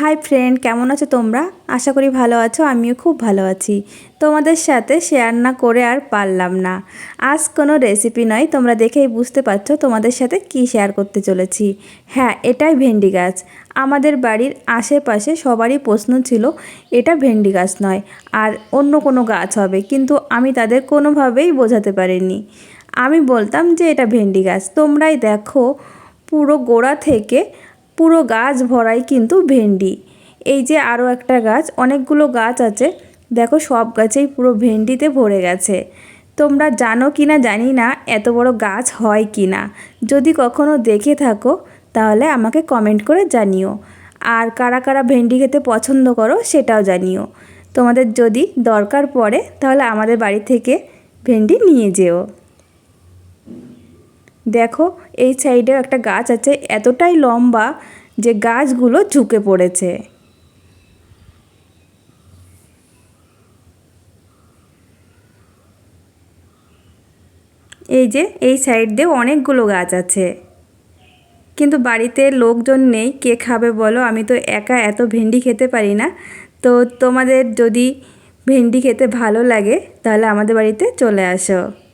Hi friend কেমন আছো তোমরা? আশা করি ভালো আছো, আমিও খুব ভালো আছি। তোমাদের সাথে শেয়ার না করে আর পারলাম না। আজ কোনো রেসিপি নয়, তোমরা দেখেই বুঝতে পারছ তোমাদের সাথে কি শেয়ার করতে চলেছি। হ্যাঁ এটাই ভেন্ডি গাছ। আমাদের বাড়ির আশেপাশে সবারই প্রশ্ন ছিল, এটা ভেন্ডি গাছ নয়, আর অন্য কোনো গাছ হবে, কিন্তু আমি তাদের কোনোভাবেই বোঝাতে পারিনি। আমি বলতাম যে এটা ভেন্ডি গাছ। তোমরাই দেখো, পুরো গোড়া থেকে পুরো গাছ ভরাই কিন্তু ভেন্ডি। এই যে আরও একটা গাছ, অনেকগুলো গাছ আছে। দেখো সব গাছেই পুরো ভেন্ডিতে ভরে গেছে। তোমরা জানো কি না জানি না এত বড় গাছ হয় কি না যদি কখনো দেখে থাকো, তাহলে আমাকে কমেন্ট করে জানিও। আর কারা কারা ভেন্ডি খেতে পছন্দ করো, সেটাও জানিও। তোমাদের যদি দরকার পড়ে, তাহলে আমাদের বাড়ি থেকে ভেন্ডি নিয়ে যেও। দেখো, এই সাইডেও একটা গাছ আছে, এতটাই লম্বা যে গাছগুলো ঝুঁকে পড়েছে। এই যে, এই সাইড দিয়ে অনেকগুলো গাছ আছে। কিন্তু বাড়িতে লোকজন নেই, কে খাবে বলো? আমি তো একা এত ভেন্ডি খেতে পারি না। তো তোমাদের যদি ভেন্ডি খেতে ভালো লাগে, তাহলে আমাদের বাড়িতে চলে আসো।